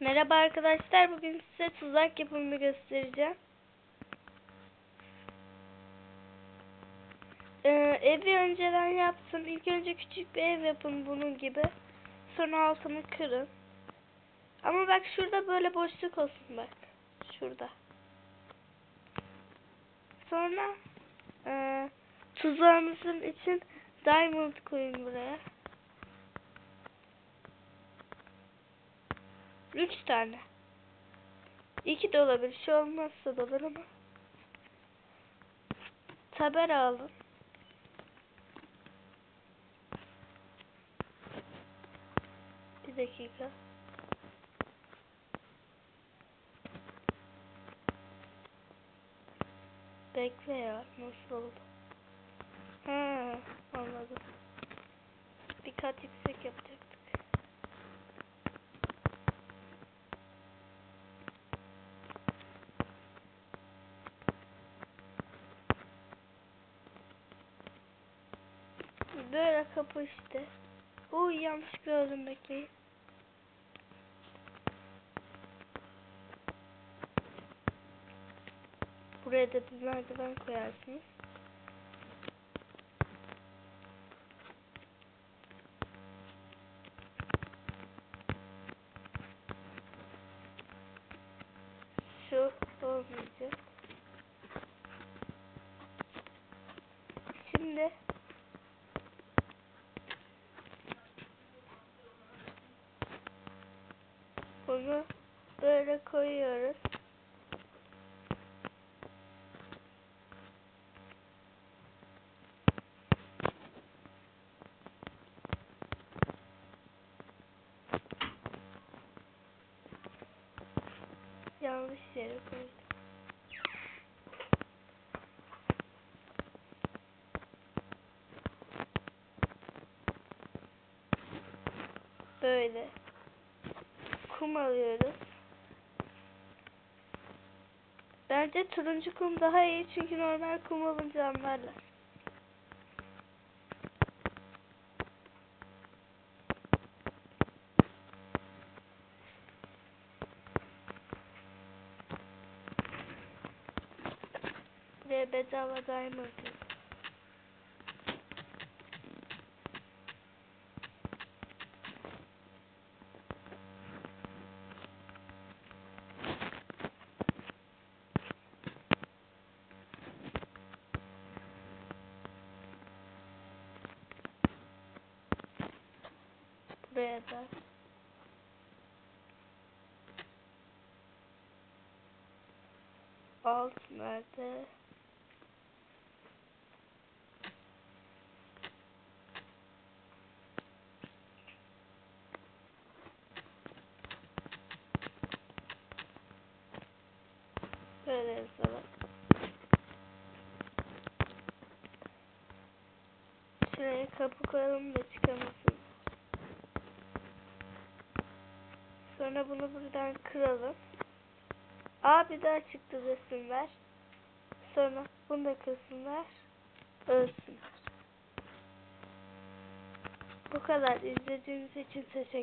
Merhaba arkadaşlar. Bugün size tuzak yapımını göstereceğim. Ee, evi önceden yaptım. İlk önce küçük bir ev yapın bunun gibi. Sonra altını kırın. Ama bak şurada böyle boşluk olsun bak. Şurada. Sonra e, tuzağınızın için diamond koyun buraya. Üç tane. İki de olabilir. Şey olmazsa da olur ama. Tabela alın. Bir dakika. Bekle ya. Nasıl oldu? Ha, anladım. Bir kat yüksek yapacaktık. Böyle kapı işte. Uy yanlış gördüm bekleyin. Buraya da bir merdiven koyarsınız. Şu olmayacak. Şimdi bunu böyle koyuyoruz. Yanlış yere koydum. Böyle. Kum alıyoruz. Bence turuncu kum daha iyi çünkü normal kum olunca anlarlar. Ve bedava diamond. Buraya. Alt nerede? Böyle yazalım. Şuraya kapı koyalım da çıkamasın. Sonra bunu buradan kıralım. Aa bir daha çıktı desinler. Sonra bunu da kırsınlar. Ölsünler. Bu kadar. İzlediğiniz için teşekkür